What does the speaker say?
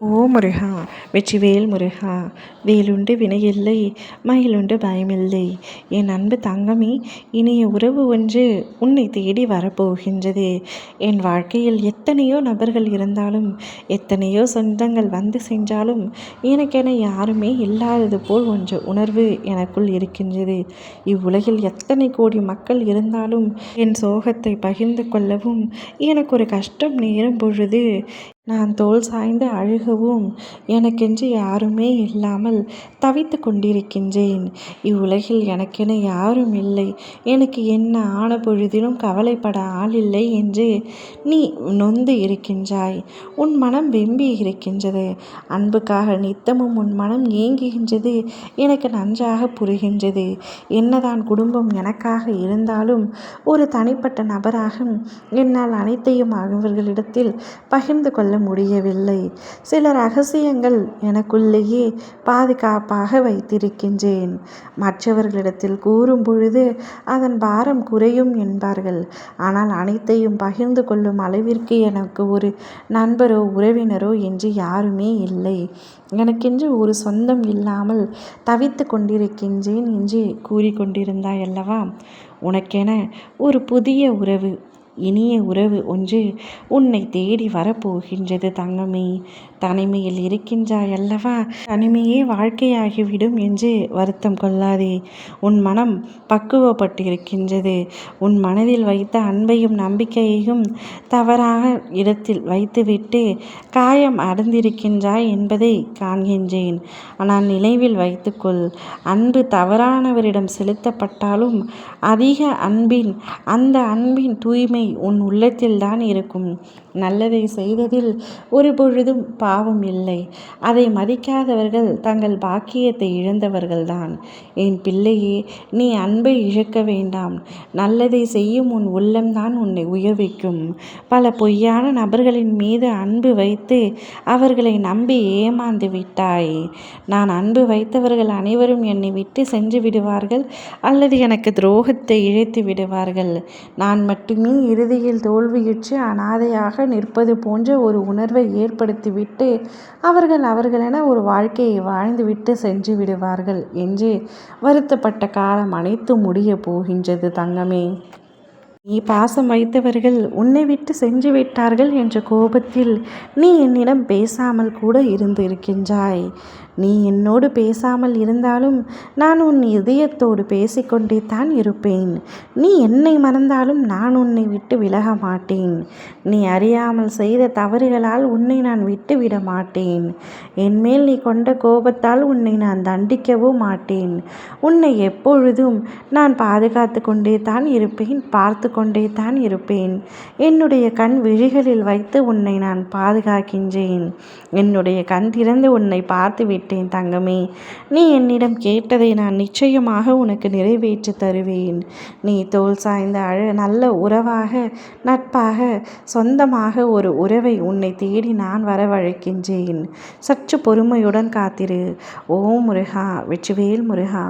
ஓ முருகா வெற்றிவேல் முருகா வேலுண்டு வினையில்லை மயிலுண்டு பயமில்லை. என் அன்பு தங்கமே இனிய உறவு ஒன்று உன்னை தேடி வரப்போகின்றது. என் வாழ்க்கையில் எத்தனையோ நபர்கள் இருந்தாலும் எத்தனையோ சொந்தங்கள் வந்து சென்றாலும் எனக்கென யாருமே இல்லாதது போல் ஒன்று உணர்வு எனக்குள் இருக்கின்றது. இவ்வுலகில் எத்தனை கோடி மக்கள் இருந்தாலும் என் சோகத்தை பகிர்ந்து கொள்ளவும் எனக்கு ஒரு கஷ்டம் நேரும் பொழுது நான் தோல் சாய்ந்து அழுகவும் எனக்கென்று யாருமே இல்லாமல் தவித்து கொண்டிருக்கின்றேன். இவ்வுலகில் எனக்கென யாரும் இல்லை. எனக்கு என்ன ஆன பொழுதிலும் கவலைப்பட ஆள் இல்லை என்று நீ நொந்து இருக்கின்றாய். உன் மனம் வெம்பி இருக்கின்றது. அன்புக்காக நித்தமும் உன் மனம் ஏங்குகின்றது. எனக்கு நன்றாக புரிகின்றது. என்னதான் குடும்பம் எனக்காக இருந்தாலும் ஒரு தனிப்பட்ட நபராக என்னால் அனைத்தையும் அவர்களிடத்தில் பகிர்ந்து கொள்ள முடியவில்லை. சில ரகசியங்கள் எனக்குள்ளேயே பாதுகாப்பாக வைத்திருக்கின்றேன். மற்றவர்களிடத்தில் கூறும் பொழுது அதன் பாரம் குறையும் என்பார்கள். ஆனால் அனைத்தையும் பகிர்ந்து கொள்ளும் அளவிற்கு எனக்கு ஒரு நண்பரோ உறவினரோ என்று யாருமே இல்லை. எனக்கென்று ஒரு சொந்தம் இல்லாமல் தவித்து கொண்டிருக்கின்றேன் என்று கூறிக்கொண்டிருந்தாய் அல்லவா? உனக்கென ஒரு புதிய உறவு இனிய உறவு ஒன்று உன்னை தேடி வரப்போகின்றது தங்கமே. தனிமையில் இருக்கின்றாய் அல்லவா? தனிமையே வாழ்க்கையாகிவிடும் என்று வருத்தம் கொள்ளாதே. உன் மனம் பக்குவப்பட்டிருக்கின்றது. உன் மனதில் வைத்த அன்பையும் நம்பிக்கையையும் தவறாக இடத்தில் வைத்துவிட்டு காயம் அடைந்திருக்கின்றாய் என்பதை காண்கின்றேன். ஆனால் நினைவில் வைத்துக்கொள் அன்பு தவறானவரிடம் செலுத்தப்பட்டாலும் அதிக அன்பின் அந்த அன்பின் தூய்மை உன் உள்ளத்தில்தான் இருக்கும். நல்லதை செய்ததில் ஒரு பொழுதும் பாவம் இல்லை. அதை மதிக்காதவர்கள் தங்கள் பாக்கியத்தை இழந்தவர்கள்தான். என் பிள்ளையே நீ அன்பை இழக்க வேண்டாம். நல்லதை செய்யும் உன் உள்ளம்தான் உன்னை உயர்விக்கும். பல பொய்யான நபர்களின் மீது அன்பு வைத்து அவர்களை நம்பி ஏமாந்து விட்டாய். நான் அன்பு வைத்தவர்கள் அனைவரும் என்னை விட்டு சென்று விடுவார்கள் அல்லது எனக்கு துரோகத்தை இழைத்து விடுவார்கள். நான் மட்டுமே இறுதியில் தோல்வியுற்று அனாதையாக நிற்பது போன்ற ஒரு உணர்வை ஏற்படுத்திவிட்டு அவர்கள் அவர்களென ஒரு வாழ்க்கையை வாழ்ந்துவிட்டு சென்று விடுவார்கள் என்று வருத்தப்பட்ட காலம் அனைத்து முடிய போகின்றது தங்கமே. நீ பாசம் வைத்தவர்கள் உன்னை விட்டு சென்று விட்டார்கள் என்ற கோபத்தில் நீ என்னிடம் பேசாமல் கூட இருந்திருக்கின்றாய். நீ என்னோடு பேசாமல் இருந்தாலும் நான் உன் இதயத்தோடு பேசிக்கொண்டே தான் இருப்பேன். நீ என்னை மறந்தாலும் நான் உன்னை விட்டு விலக மாட்டேன். நீ அறியாமல் செய்த தவறுகளால் உன்னை நான் விட்டு விட மாட்டேன். என்மேல் நீ கொண்ட கோபத்தால் உன்னை நான் தண்டிக்கவும் மாட்டேன். உன்னை எப்பொழுதும் நான் பாதுகாத்து கொண்டே தான் இருப்பேன் பார்த்து கொண்டே தான் இருப்பேன். என்னுடைய கண் விழிகளில் வைத்து உன்னை நான் பாதுகாக்கின்றேன். என்னுடைய கண் திறந்து உன்னை பார்த்து விட்டேன் தங்கமே. நீ என்னிடம் கேட்டதை நான் நிச்சயமாக உனக்கு நிறைவேற்றி தருவேன். நீ தோல் சாய்ந்த அழ நல்ல உறவாக நட்பாக சொந்தமாக ஒரு உறவை உன்னை தேடி நான் வரவழைக்கின்றேன். சற்று பொறுமையுடன் காத்திரு. ஓ முருகா வெற்றிவேல் முருகா.